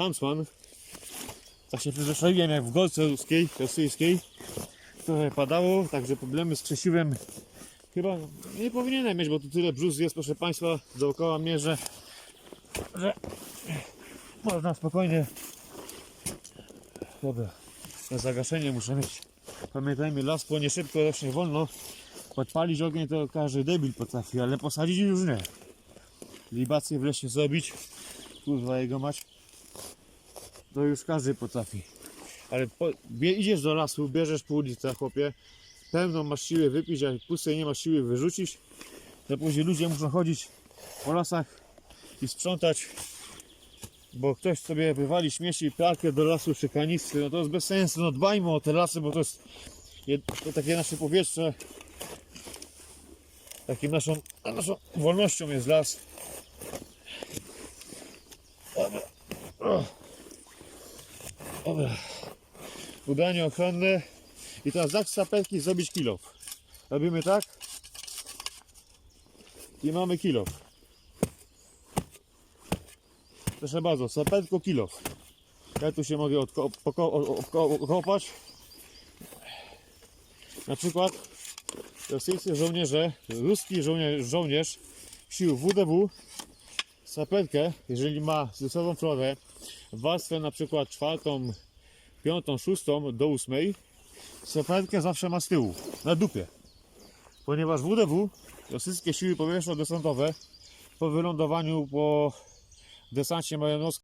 Huntsman. Tak się przyzwyczaiłem jak w golce ruskiej, rosyjskiej. Trochę padało, także problemy z krzesiwem chyba nie powinienem mieć, bo tu tyle brzus jest, proszę Państwa, dookoła mnie, że, że można spokojnie. Dobra, na zagaszenie muszę mieć. Pamiętajmy, las płonie szybko, rośnie wolno. Podpalić ogień to każdy debil potrafi, ale posadzić już nie. Libację w lesie zrobić, kurwa jego mać, to już każdy potrafi. Ale po, idziesz do lasu, bierzesz pół litra, chłopie, pełną masz siły wypić, a pustej nie masz siły wyrzucić, to później ludzie muszą chodzić po lasach i sprzątać, bo ktoś sobie wywali śmieci pralkę do lasu przy kanistry, no to jest bez sensu, no dbajmy o te lasy, bo to jest to takie nasze powietrze, takim naszą, naszą wolnością jest las. Dobra. Dobra. Udanie ochronne. I teraz zak sapetki zrobić kilo. Robimy tak. I mamy kilo. Proszę bardzo, sapetko kilo. Ja tu się mogę okopać. Na przykład rosyjscy żołnierze, ruski żołnierz, żołnierz sił WDW sapetkę, jeżeli ma zesową florę, warstwę na przykład czwartą, piątą, szóstą do ósmej, sapetkę zawsze ma z tyłu, na dupie. Ponieważ WDW, rosyjskie siły powietrzno-desantowe, po wylądowaniu, po desancie majonowskim,